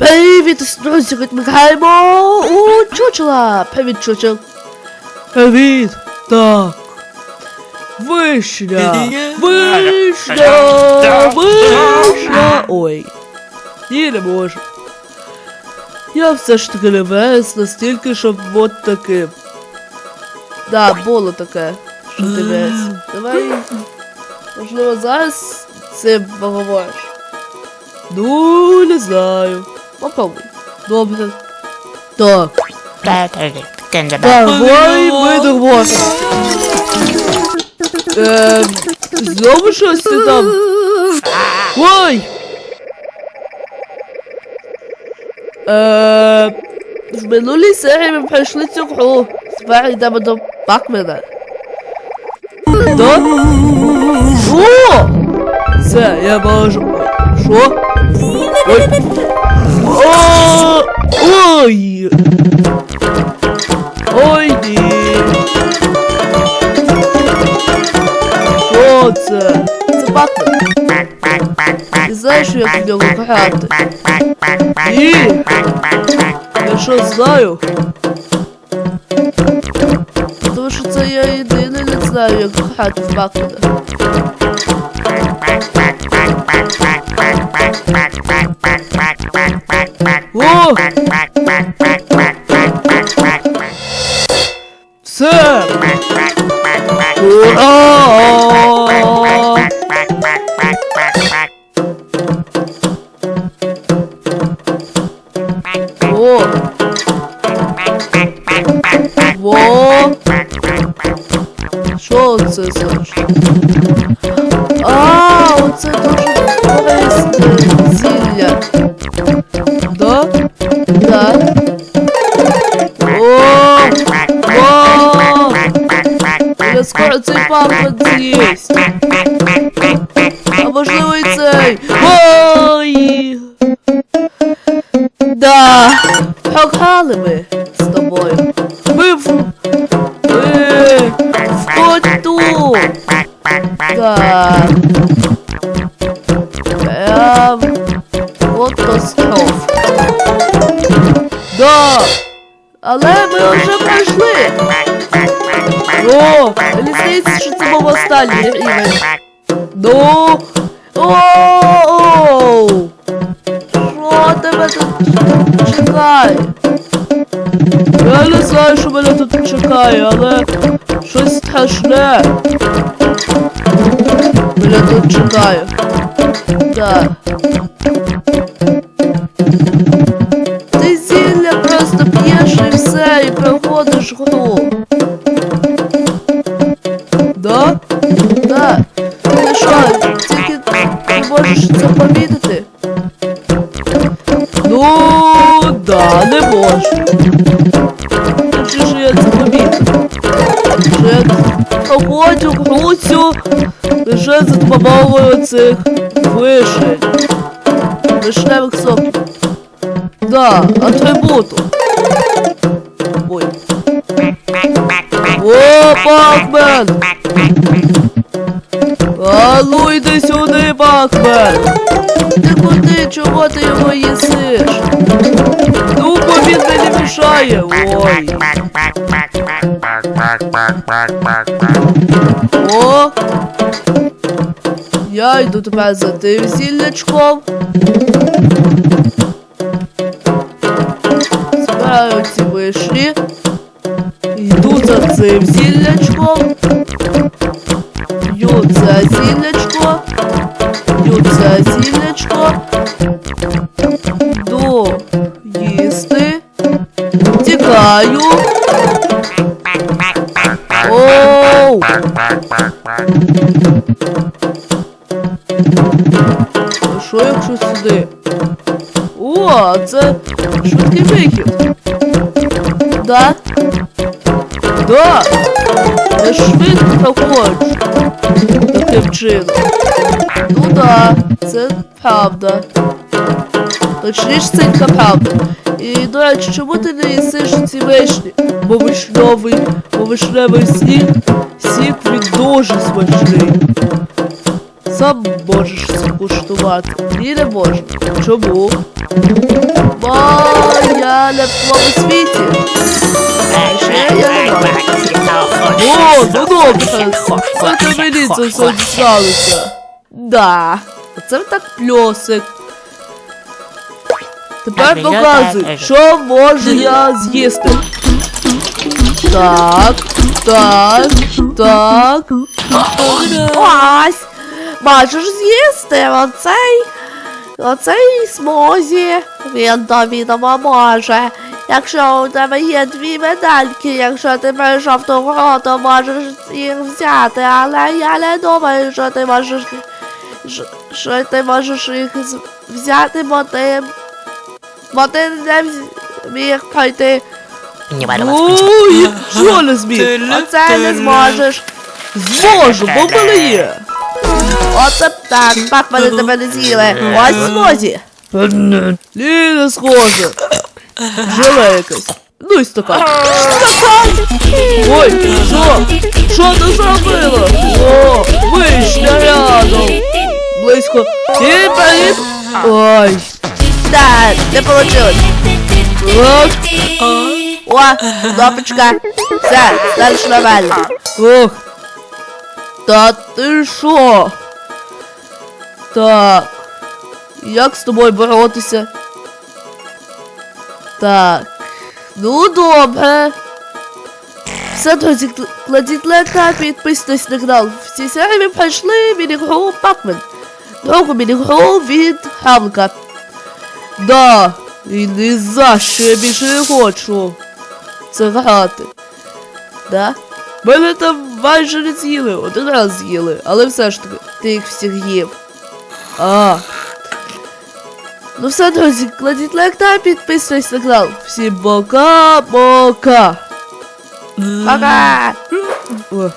Привіт, друзі, відмикаємо у чучела. Привіт, чучел. Привіт, так. Вишня, вишня, вишня. Ой, ні, не можу. Я все ж таки не вес настільки, щоб от таким. Да, було таке, що ти вес. Давай, можливо, зараз цим поговориш. Ну, не знаю. Попробуй. Добре. Так. Давай ми договоримося. Ем, знову щось ти там. Ой! Ем, в минулій серії ми пройшли цю гру. Тепер йдемо до Пакмена. Да? Що? Це я можу. Що? Ой. О! Ой! Ой, ні! Що це? Це Бакмен. Ти знаєш, як в нього грати? Ні! Я що знаю? Тому що це я єдиний не знаю, як грати в Бакмена. О! Це! Ура! О! Во! Що це значить? А, оце дуже корисне зілля. Да? Да. Папа з'їсть. А цей. Ой! Да. Програли ми з тобою. Ми в... Ми... Хто тут? Так. Прям... Катастроф. Да. Але ми вже пройшли. О, мені здається, що це був останній рівень. Ну. Оу! Що тебе тут чекає? Я не знаю, що мене тут чекає, але щось страшне. Мене тут чекає. Так. Ти проходжу гру лише за допомогою цих вишень. Вишневих соків. Да, атрибуту. Ой. О, Пакмен! А ну йди сюди, Пакмен! Ти куди? Чого ти його їсиш? Ну, бо він мені мішає. Ой. О! Я йду тепер за тим зіллячком. Збираю ці вишні. Йду за цим зіллячком. П'ю це зіллячко. П'ю це зіллячко. Йду їсти. Тікаю. Якщо сюди? О, це швидкий вихід. Да? Да! Я швидко проходжу. Таким чином. Ну да, це правда. Точніше, це правда. І, до речі, чому ти не їсиш ці вишні? Бо вишневий, бо вишневий сік, сік він дуже смачний. Сам можеш це куштувати. Ні, не можна. Чому? бо я не в твоєму світі. О, ну добре. Це ти мені це все дісталося. Да. Оце так пльосик. Тепер показуй, що можу я з'їсти. Так, так, так. Ось. Можеш з'їсти оцей. Оцей смозі. Він тобі допоможе. Якщо у тебе є дві медальки, якщо ти прийшов ту то можеш їх взяти, але я не думаю, що ти можеш. Що, ти можеш їх з- взяти, бо ти. Бо ти не міг пройти. Ой, що не зміг? Оце не зможеш. Зможу, бо в мене є. Оце б так, так мене тебе не з'їли. Ось смозі. Ні, не схоже. Живе якесь. Ну і стакан. Ой, що? Що ти зробила? О, вишня рядом. Близько. І привіт. Ой. Так, не получилось. Ох. О, кнопочка. Все, дальше нормально. Ох. Та ти що? Так. Як з тобою боротися? Так. Ну добре. Все, друзі, кл- кладіть лайк та підписуйтесь на канал. В цій серії пройшли міні-гру Пакмен. Другу міні-гру від Хамка. Да, і ні за що я більше не хочу це грати. Да? Мене там майже не з'їли, один раз з'їли, але все ж таки, ти їх всіх їв. А. Ну все, друзі, кладіть лайк та підписуйтесь на канал. Всім пока-пока. Пока! О,